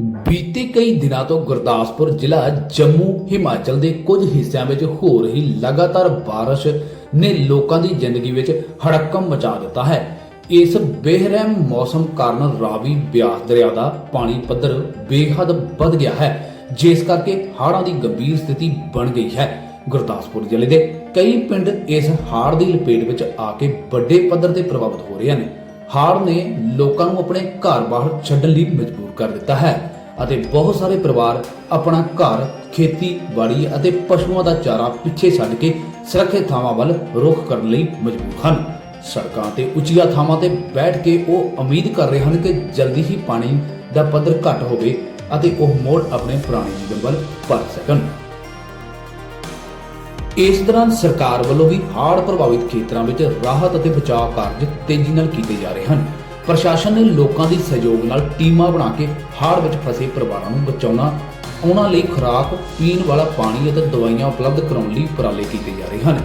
ਬੀਤੇ ਕਈ ਦਿਨਾਂ ਤੋਂ ਗੁਰਦਾਸਪੁਰ ਜ਼ਿਲ੍ਹਾ ਜੰਮੂ ਹਿਮਾਚਲ ਦੇ ਕੁਝ ਹਿੱਸਿਆਂ ਵਿੱਚ ਹੋ ਰਹੀ ਲਗਾਤਾਰ ਬਾਰਿਸ਼ ਨੇ ਲੋਕਾਂ ਦੀ ਜ਼ਿੰਦਗੀ ਵਿੱਚ ਹੜਕੰਪ ਮਚਾ ਦਿੱਤਾ ਹੈ। ਇਸ ਬੇਰਹਿਮ ਮੌਸਮ ਕਾਰਨ ਰਾਵੀ, ਬਿਆਸ ਦਰਿਆ ਦਾ ਪਾਣੀ ਪੱਧਰ ਬੇਹੱਦ ਵੱਧ ਗਿਆ ਹੈ, ਜਿਸ ਕਰਕੇ ਹੜ੍ਹਾਂ ਦੀ ਗੰਭੀਰ ਸਥਿਤੀ ਬਣ ਗਈ ਹੈ। ਗੁਰਦਾਸਪੁਰ ਜ਼ਿਲ੍ਹੇ ਦੇ ਕਈ ਪਿੰਡ ਇਸ ਹੜ੍ਹ ਦੀ ਲਪੇਟ ਵਿੱਚ ਆ ਕੇ ਵੱਡੇ ਪੱਧਰ ਤੇ ਪ੍ਰਭਾਵਿਤ ਹੋ ਰਹੇ ਹਨ। ਹਾਰ ਨੇ ਲੋਕਾਂ ਨੂੰ ਆਪਣੇ ਘਰ ਬਾਹਰ ਛੱਡਣ ਲਈ ਮਜਬੂਰ ਕਰ ਦਿੱਤਾ ਹੈ ਅਤੇ ਬਹੁਤ ਸਾਰੇ ਪਰਿਵਾਰ ਆਪਣਾ ਘਰ ਖੇਤੀਬਾੜੀ ਅਤੇ ਪਸ਼ੂਆਂ ਦਾ ਚਾਰਾ ਪਿੱਛੇ ਛੱਡ ਕੇ ਸੁਰੱਖਿਅਤ ਥਾਵਾਂ ਵੱਲ ਰੁਖ ਕਰਨ ਲਈ ਮਜਬੂਰ ਹਨ। ਸੜਕਾਂ ਤੇ ਉੱਚੀਆਂ ਥਾਵਾਂ ਤੇ ਬੈਠ ਕੇ ਉਹ ਉਮੀਦ ਕਰ ਰਹੇ ਹਨ ਕਿ ਜਲਦੀ ਹੀ ਪਾਣੀ ਦਾ ਪੱਧਰ ਘੱਟ ਹੋਵੇ ਅਤੇ ਉਹ ਮੋੜ ਆਪਣੇ ਪੁਰਾਣੇ ਜੀਵਨ ਵੱਲ ਪਰਤ ਸਕਣ। ਇਸ ਦੌਰਾਨ ਸਰਕਾਰ ਵੱਲੋਂ ਵੀ ਹੜ੍ਹ ਪ੍ਰਭਾਵਿਤ ਖੇਤਰਾਂ ਵਿੱਚ ਰਾਹਤ ਅਤੇ ਬਚਾਅ ਕਾਰਜ ਤੇਜ਼ੀ ਨਾਲ ਕੀਤੇ ਜਾ ਰਹੇ ਹਨ। ਪ੍ਰਸ਼ਾਸਨ ਨੇ ਲੋਕਾਂ ਦੀ ਸਹਿਯੋਗ ਨਾਲ ਟੀਮਾਂ ਬਣਾ ਕੇ ਹੜ੍ਹ ਵਿੱਚ ਫਸੇ ਪਰਿਵਾਰਾਂ ਨੂੰ ਬਚਾਉਣਾ, ਉਹਨਾਂ ਲਈ ਖੁਰਾਕ, ਪੀਣ ਵਾਲਾ ਪਾਣੀ ਅਤੇ ਦਵਾਈਆਂ ਉਪਲਬਧ ਕਰਾਉਣ ਲਈ ਉਪਰਾਲੇ ਕੀਤੇ ਜਾ ਰਹੇ ਹਨ।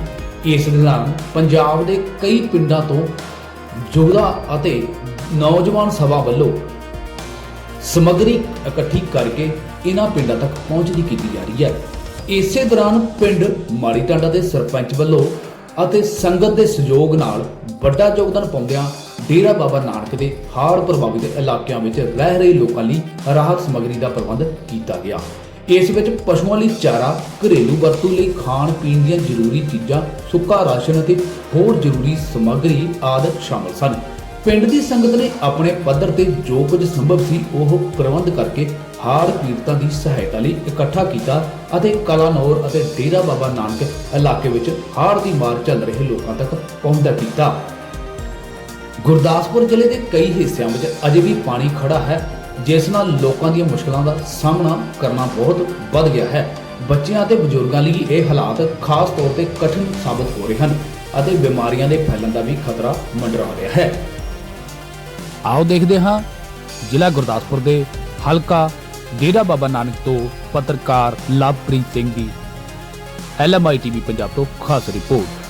ਇਸ ਦੌਰਾਨ ਪੰਜਾਬ ਦੇ ਕਈ ਪਿੰਡਾਂ ਤੋਂ ਯੁਵਾ ਅਤੇ ਨੌਜਵਾਨ ਸਭਾ ਵੱਲੋਂ ਸਮੱਗਰੀ ਇਕੱਠੀ ਕਰਕੇ ਇਹਨਾਂ ਪਿੰਡਾਂ ਤੱਕ ਪਹੁੰਚਦੀ ਕੀਤੀ ਜਾ ਰਹੀ ਹੈ। ਇਸੇ ਦੌਰਾਨ ਪਿੰਡ ਮਾੜੀ ਟਾਂਡਾ ਦੇ ਸਰਪੰਚ ਵੱਲੋਂ ਅਤੇ ਸੰਗਤ ਦੇ ਸਹਿਯੋਗ ਨਾਲ ਵੱਡਾ ਯੋਗਦਾਨ ਪਾਉਂਦਿਆਂ ਡੇਰਾ ਬਾਬਾ ਨਾਨਕ ਦੇ ਹੜ੍ਹ ਪ੍ਰਭਾਵਿਤ ਇਲਾਕਿਆਂ ਵਿੱਚ ਰਹਿ ਰਹੇ ਲੋਕਾਂ ਲਈ ਰਾਹਤ ਸਮੱਗਰੀ ਦਾ ਪ੍ਰਬੰਧ ਕੀਤਾ ਗਿਆ। ਇਸ ਵਿੱਚ ਪਸ਼ੂਆਂ ਲਈ ਚਾਰਾ, ਘਰੇਲੂ ਵਰਤੋਂ ਲਈ ਖਾਣ ਪੀਣ ਦੀਆਂ ਜ਼ਰੂਰੀ ਚੀਜ਼ਾਂ, ਸੁੱਕਾ ਰਾਸ਼ਨ ਅਤੇ ਹੋਰ ਜ਼ਰੂਰੀ ਸਮੱਗਰੀ ਆਦਿ ਸ਼ਾਮਲ ਸਨ। ਪਿੰਡ ਦੀ ਸੰਗਤ ਨੇ ਆਪਣੇ ਪੱਧਰ ਤੇ ਜੋ ਕੁਝ ਸੰਭਵ ਸੀ ਉਹ ਪ੍ਰਬੰਧ ਕਰਕੇ ਹਾਰ ਪੀੜਤਾਂ ਦੀ ਸਹਾਇਤਾ ਲਈ ਇਕੱਠਾ ਕੀਤਾ ਅਤੇ ਕਲਾਨੌਰ ਅਤੇ ਡੇਰਾ ਬਾਬਾ ਨਾਨਕ ਇਲਾਕੇ ਵਿੱਚ ਹਾਰ ਦੀ ਮਾਰ ਚੱਲ ਰਹੇ ਲੋਕਾਂ ਤੱਕ ਪਹੁੰਚਦਾ ਕੀਤਾ। ਗੁਰਦਾਸਪੁਰ ਜ਼ਿਲ੍ਹੇ ਦੇ ਕਈ ਹਿੱਸਿਆਂ ਵਿੱਚ ਅਜੇ ਵੀ ਪਾਣੀ ਖੜਾ ਹੈ, ਜਿਸ ਨਾਲ ਲੋਕਾਂ ਦੀਆਂ ਮੁਸ਼ਕਲਾਂ ਦਾ ਸਾਹਮਣਾ ਕਰਨਾ ਬਹੁਤ ਵੱਧ ਗਿਆ ਹੈ। ਬੱਚਿਆਂ ਅਤੇ ਬਜ਼ੁਰਗਾਂ ਲਈ ਇਹ ਹਾਲਾਤ ਖਾਸ ਤੌਰ ਤੇ ਕਠਿਨ ਸਾਬਤ ਹੋ ਰਹੇ ਹਨ ਅਤੇ ਬਿਮਾਰੀਆਂ ਦੇ ਫੈਲਣ ਦਾ ਵੀ ਖਤਰਾ ਮੰਡਰਾ ਰਿਹਾ ਹੈ। ਆਓ ਦੇਖਦੇ ਹਾਂ ਜ਼ਿਲ੍ਹਾ ਗੁਰਦਾਸਪੁਰ ਦੇ ਹਲਕਾ ਡੇਰਾ ਬਾਬਾ ਨਾਨਕ ਤੋਂ ਪੱਤਰਕਾਰ ਲਵਪ੍ਰੀਤ ਸਿੰਘ ਦੀ ਐਲਐਮਆਈ ਟੀਵੀ ਪੰਜਾਬ ਤੋਂ ਖਾਸ ਰਿਪੋਰਟ।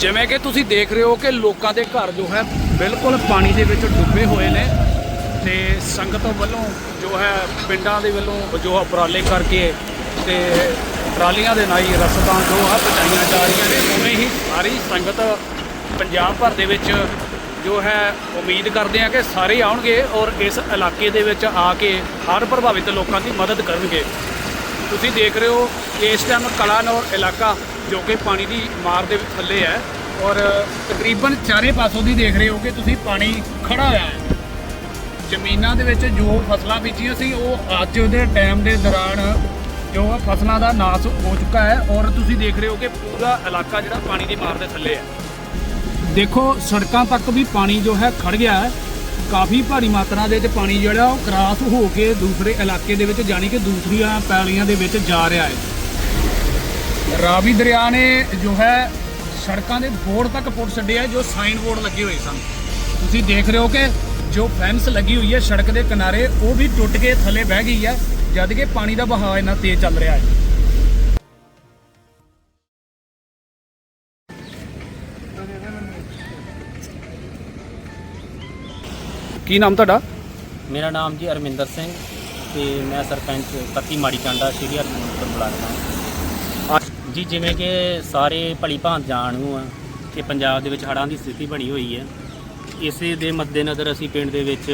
ਜਿਵੇਂ ਕਿ ਤੁਸੀਂ ਦੇਖ ਰਹੇ ਹੋ ਕਿ ਲੋਕਾਂ ਦੇ ਘਰ ਜੋ ਹੈ ਬਿਲਕੁਲ ਪਾਣੀ ਦੇ ਵਿੱਚ ਡੁੱਬੇ ਹੋਏ ਨੇ ਤੇ ਸੰਗਤ ਵੱਲੋਂ ਜੋ ਹੈ ਪਿੰਡਾਂ ਦੇ ਵੱਲੋਂ ਜੋ ਉਪਰਾਲੇ ਕਰਕੇ ਤੇ ਟਰਾਲੀਆਂ ਦੇ ਨਾਲ ਹੀ ਰਸਦਾਂ ਜੋ ਹੈ ਪਹੁੰਚਾਈਆਂ ਜਾ ਰਹੀਆਂ ਨੇ, ਉਵੇਂ ਹੀ ਸਾਰੀ ਸੰਗਤ ਪੰਜਾਬ ਭਰ ਦੇ ਵਿੱਚ ਜੋ ਹੈ ਉਮੀਦ ਕਰਦੇ ਆ ਕਿ ਸਾਰੇ ਆਉਣਗੇ ਔਰ ਇਸ ਇਲਾਕੇ ਦੇ ਵਿੱਚ ਆ ਕੇ ਹਰ ਪ੍ਰਭਾਵਿਤ ਲੋਕਾਂ ਦੀ ਮਦਦ ਕਰਨਗੇ। ਤੁਸੀਂ ਦੇਖ ਰਹੇ ਹੋ ਕਿ ਇਸ ਟਾਈਮ ਕਲਾਨੌਰ ਇਲਾਕਾ ਜੋ ਕਿ ਪਾਣੀ ਦੀ ਮਾਰ ਦੇ ਵਿੱਚ ਥੱਲੇ ਹੈ ਔਰ ਤਕਰੀਬਨ ਚਾਰੇ ਪਾਸੋਂ ਦੀ ਦੇਖ ਰਹੇ ਹੋ ਕਿ ਤੁਸੀਂ ਪਾਣੀ ਖੜਾ ਹੋਇਆ ਹੈ। ਜ਼ਮੀਨਾਂ ਦੇ ਵਿੱਚ ਜੋ ਫਸਲਾਂ ਬੀਜੀਆਂ ਸੀ, ਉਹ ਅੱਜ ਦੇ ਟਾਈਮ ਦੇ ਦੌਰਾਨ ਜੋ ਫਸਲਾਂ ਦਾ ਨਾਸ ਹੋ ਚੁੱਕਾ ਹੈ ਔਰ ਤੁਸੀਂ ਦੇਖ ਰਹੇ ਹੋ ਕਿ ਪੂਰਾ ਇਲਾਕਾ ਜਿਹੜਾ ਪਾਣੀ ਦੀ ਮਾਰ ਦੇ ਥੱਲੇ ਹੈ। ਦੇਖੋ, ਸੜਕਾਂ ਤੱਕ ਵੀ ਪਾਣੀ ਜੋ ਹੈ ਖੜ ਗਿਆ ਹੈ। ਕਾਫੀ ਭਾਰੀ ਮਾਤਰਾ ਦੇ ਵਿੱਚ ਪਾਣੀ ਜਿਹੜਾ ਉਹ ਕ੍ਰਾਸ ਹੋ ਕੇ ਦੂਸਰੇ ਇਲਾਕੇ ਦੇ ਵਿੱਚ, ਜਾਣੀ ਕਿ ਦੂਸਰੀਆਂ ਪੈਲੀਆਂ ਦੇ ਵਿੱਚ ਜਾ ਰਿਹਾ ਹੈ। ਰਾਵੀ ਦਰਿਆ ਨੇ ਜੋ ਹੈ ਸੜਕਾਂ ਦੇ ਬੋਰਡ ਤੱਕ ਪੁੱਟ ਛੱਡਿਆ ਜੋ ਸਾਈਨ ਬੋਰਡ ਲੱਗੇ ਹੋਏ ਸਨ। ਤੁਸੀਂ ਦੇਖ ਰਹੇ ਹੋ ਕਿ ਜੋ ਫੈਂਸ ਲੱਗੀ ਹੋਈ ਹੈ ਸੜਕ ਦੇ ਕਿਨਾਰੇ, ਉਹ ਵੀ ਟੁੱਟ ਕੇ ਥੱਲੇ ਬਹਿ ਗਈ ਹੈ, ਜਦ ਕਿ ਪਾਣੀ ਦਾ ਵਹਾਅ ਇੰਨਾ ਤੇਜ਼ ਚੱਲ ਰਿਹਾ ਹੈ। ਕੀ ਨਾਮ ਤੁਹਾਡਾ? ਮੇਰਾ ਨਾਮ ਜੀ ਅਰਮਿੰਦਰ ਸਿੰਘ ਤੇ ਮੈਂ ਸਰਪੰਚ ਪੱਤੀ ਮਾੜੀ ਕਾਂਡਾ, ਸ਼੍ਰੀ ਹਰਮੰਦਰ ਬਲਾਕ ਜੀ, ਜਿਵੇਂ ਕਿ ਸਾਰੇ ਭਲੀ ਭਾਂਤ ਜਾਣੂ ਆ ਕਿ ਪੰਜਾਬ ਦੇ ਵਿੱਚ ਹੜ੍ਹਾਂ ਦੀ ਸਥਿਤੀ ਬਣੀ ਹੋਈ ਹੈ। ਇਸੇ ਦੇ ਮੱਦੇਨਜ਼ਰ ਅਸੀਂ ਪਿੰਡ ਦੇ ਵਿੱਚ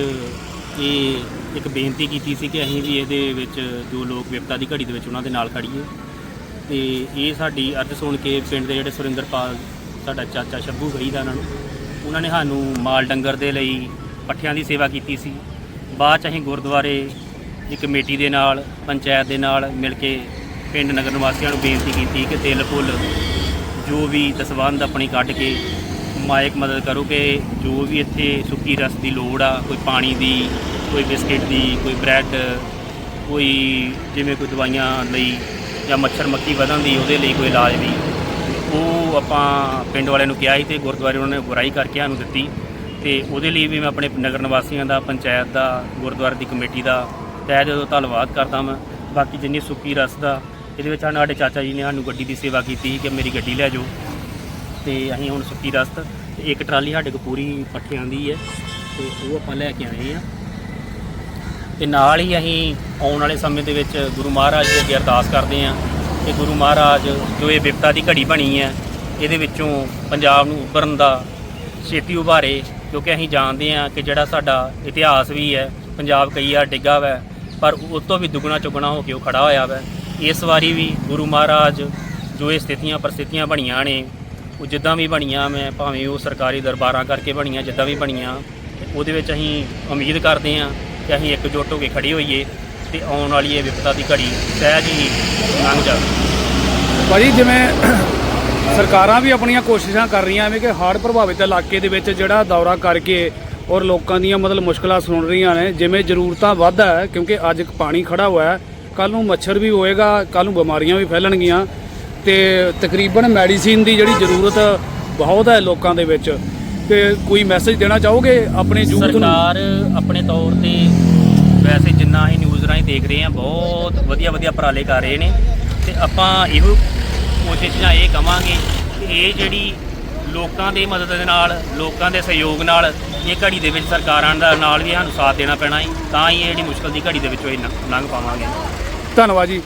ਇਹ ਇੱਕ ਬੇਨਤੀ ਕੀਤੀ ਸੀ ਕਿ ਅਸੀਂ ਵੀ ਇਹਦੇ ਵਿੱਚ ਜੋ ਲੋਕ ਵਿਪਤਾ ਦੀ ਘੜੀ ਦੇ ਵਿੱਚ ਉਹਨਾਂ ਦੇ ਨਾਲ ਖੜੀਏ ਤੇ ਇਹ ਸਾਡੀ ਅਰਜ਼ ਸੁਣ ਕੇ ਪਿੰਡ ਦੇ ਜਿਹੜੇ ਸੁਰਿੰਦਰਪਾਲ, ਸਾਡਾ ਚਾਚਾ ਸ਼ੱਭੂ ਗਈ ਦਾ ਉਹਨਾਂ ਨੂੰ, ਉਹਨਾਂ ਨੇ ਸਾਨੂੰ ਮਾਲ ਡੰਗਰ ਦੇ ਲਈ ਪੱਠਿਆਂ ਦੀ ਸੇਵਾ ਕੀਤੀ ਸੀ। ਬਾਅਦ ਚ ਅਸੀਂ ਗੁਰਦੁਆਰੇ ਦੀ ਕਮੇਟੀ ਦੇ ਨਾਲ, ਪੰਚਾਇਤ ਦੇ ਨਾਲ ਮਿਲ ਕੇ ਪਿੰਡ ਨਗਰ ਨਿਵਾਸੀਆਂ ਨੂੰ ਬੇਨਤੀ ਕੀਤੀ ਕਿ ਤਿਲ ਫੁੱਲ ਜੋ ਵੀ ਦਸਵੰਧ ਆਪਣੀ ਕੱਢ ਕੇ ਮਾਇਕ ਮਦਦ ਕਰੋ ਕਿ ਜੋ ਵੀ ਇੱਥੇ ਸੁੱਕੀ ਰਸ ਦੀ ਲੋੜ ਆ, ਕੋਈ ਪਾਣੀ ਦੀ, ਕੋਈ ਬਿਸਕਿਟ ਦੀ, ਕੋਈ ਬ੍ਰੈਡ, ਕੋਈ ਜਿਵੇਂ ਕੋਈ ਦਵਾਈਆਂ ਲਈ ਜਾਂ ਮੱਛਰ ਮੱਖੀ ਵਧਣ ਦੀ ਉਹਦੇ ਲਈ ਕੋਈ ਇਲਾਜ ਦੀ ਉਹ ਆਪਾਂ ਪਿੰਡ ਵਾਲਿਆਂ ਨੂੰ ਕਿਹਾ ਸੀ ਤੇ ਗੁਰਦੁਆਰੇ ਉਹਨਾਂ ਨੇ ਬੁਰਾਈ ਕਰਕੇ ਸਾਨੂੰ ਦਿੱਤੀ ਤੇ ਉਹਦੇ ਲਈ ਵੀ ਮੈਂ ਆਪਣੇ ਨਗਰ ਨਿਵਾਸੀਆਂ ਦਾ, ਪੰਚਾਇਤ ਦਾ, ਗੁਰਦੁਆਰੇ ਦੀ ਕਮੇਟੀ ਦਾ ਤਹਿ ਦਿਲੋਂ ਧੰਨਵਾਦ ਕਰਦਾ ਮੈਂ ਬਾਕੀ ਜਿੰਨੀ ਸੁੱਕੀ ਰਸ ਦਾ ਇਹਦੇ ਵਿੱਚ ਸਾਨੂੰ ਸਾਡੇ ਚਾਚਾ ਜੀ ਨੇ ਸਾਨੂੰ ਗੱਡੀ ਦੀ ਸੇਵਾ ਕੀਤੀ ਕਿ ਮੇਰੀ ਗੱਡੀ ਲੈ ਜਾਓ। ਤੇ ਅਸੀਂ ਹੁਣ ਸੁੱਕੀ ਰਸਤ ਤੇ ਇੱਕ ਟਰਾਲੀ ਸਾਡੇ ਕੋਲ ਪੂਰੀ ਪੱਠਿਆਂ ਦੀ ਹੈ ਤੇ ਉਹ ਆਪਾਂ ਲੈ ਕੇ ਆਏ ਆ। ਤੇ ਨਾਲ ਹੀ ਅਸੀਂ ਆਉਣ ਵਾਲੇ ਸਮੇਂ ਦੇ ਵਿੱਚ ਗੁਰੂ ਮਹਾਰਾਜ ਦੇ ਅੱਗੇ ਅਰਦਾਸ ਕਰਦੇ ਹਾਂ ਕਿ ਗੁਰੂ ਮਹਾਰਾਜ ਜੋ ਇਹ ਵਿਪਤਾ ਦੀ ਘੜੀ ਬਣੀ ਹੈ, ਇਹਦੇ ਵਿੱਚੋਂ ਪੰਜਾਬ ਨੂੰ ਉੱਭਰਨ ਦਾ ਛੇਤੀ ਉਭਾਰੇ, ਕਿਉਂਕਿ ਅਸੀਂ ਜਾਣਦੇ ਹਾਂ ਕਿ ਜਿਹੜਾ ਸਾਡਾ ਇਤਿਹਾਸ ਵੀ ਹੈ, ਪੰਜਾਬ ਕਈ ਵਾਰ ਡਿੱਗਾ ਵੈ, ਪਰ ਉਸ ਤੋਂ ਵੀ ਦੁੱਗਣਾ ਚੁਗਣਾ ਹੋ ਕੇ ਉਹ ਖੜਾ ਹੋਇਆ ਵੈ। ਇਸ ਵਾਰੀ ਵੀ ਗੁਰੂ ਮਹਾਰਾਜ ਜੋ ਇਹ ਸਥਿਤੀਆਂ ਪ੍ਰਸਥਿਤੀਆਂ ਬਣੀਆਂ ਨੇ, ਉਹ ਜਿੱਦਾਂ ਵੀ ਬਣੀਆਂ, ਮੈਂ ਭਾਵੇਂ ਉਹ ਸਰਕਾਰੀ ਦਰਬਾਰਾਂ ਕਰਕੇ ਬਣੀਆਂ, ਜਿੱਦਾਂ ਵੀ ਬਣੀਆਂ ਉਹਦੇ ਵਿੱਚ ਅਸੀਂ ਉਮੀਦ ਕਰਦੇ ਹਾਂ ਕਿ ਅਸੀਂ ਇਕਜੁੱਟ ਹੋ ਕੇ ਖੜੇ ਹੋਈਏ ਤੇ ਆਉਣ ਵਾਲੀ ਇਹ ਵਿਪਤਾ ਦੀ ਘੜੀ ਸਹਿਜ ਹੀ ਲੰਘ ਜਾਵੇ। ਭਾਜੀ, ਜਿਵੇਂ ਸਰਕਾਰਾਂ ਵੀ ਆਪਣੀਆਂ ਕੋਸ਼ਿਸ਼ਾਂ ਕਰ ਰਹੀਆਂ, ਐਵੇਂ ਕਿ ਹੜ੍ਹ ਪ੍ਰਭਾਵਿਤ ਇਲਾਕੇ ਦੇ ਵਿੱਚ ਜਿਹੜਾ ਦੌਰਾ ਕਰਕੇ ਔਰ ਲੋਕਾਂ ਦੀਆਂ ਮਤਲਬ ਮੁਸ਼ਕਲਾਂ ਸੁਣ ਰਹੀਆਂ ਨੇ, ਜਿਵੇਂ ਜ਼ਰੂਰਤਾਂ ਵੱਧ ਹੈ, ਕਿਉਂਕਿ ਅੱਜ ਪਾਣੀ ਖੜਾ ਹੋਇਆ ਹੈ ਕੱਲ ਨੂੰ ਮੱਛਰ ਵੀ ਹੋਏਗਾ ਕੱਲ ਨੂੰ ਬਿਮਾਰੀਆਂ ਵੀ ਫੈਲਣਗੀਆਂ ਤੇ ਤਕਰੀਬਨ ਮੈਡੀਸਿਨ ਦੀ ਜਿਹੜੀ ਜ਼ਰੂਰਤ ਬਹੁਤ ਹੈ ਲੋਕਾਂ ਦੇ ਵਿੱਚ। ਤੇ ਕੋਈ ਮੈਸੇਜ ਦੇਣਾ ਚਾਹੋਗੇ ਆਪਣੇ ਯੂਥ ਨੂੰ? ਸਰਕਾਰ ਆਪਣੇ ਤੌਰ ਤੇ ਵੈਸੇ ਜਿੰਨਾ ਅਸੀਂ ਨਿਊਜ਼ ਰਾਹੀਂ ਦੇਖ ਰਹੇ ਹਾਂ, ਬਹੁਤ ਵਧੀਆ ਵਧੀਆ ਉਪਰਾਲੇ ਕਰ ਰਹੇ ਨੇ। ਤੇ ਆਪਾਂ ਇਹੋ ਕੋਸ਼ਿਸ਼ਾਂ ਇਹ ਕਵਾਂਗੇ ਕਿ ਇਹ ਜਿਹੜੀ ਲੋਕਾਂ ਦੀ ਮਦਦ ਦੇ ਨਾਲ, ਲੋਕਾਂ ਦੇ ਸਹਿਯੋਗ ਨਾਲ ਇਹ ਘੜੀ ਦੇ ਵਿੱਚ ਸਰਕਾਰਾਂ ਦਾ ਨਾਲ ਵੀ ਸਾਨੂੰ ਸਾਥ ਦੇਣਾ ਪੈਣਾ ਹੈ। ਤਾਂ ਹੀ ਇਹ ਜਿਹੜੀ ਮੁਸ਼ਕਲ ਦੀ ਘੜੀ ਦੇ ਵਿੱਚੋਂ ਇਹ ਲੰਘ ਪਾਵਾਂਗੇ। ਧੰਨਵਾਦ ਜੀ।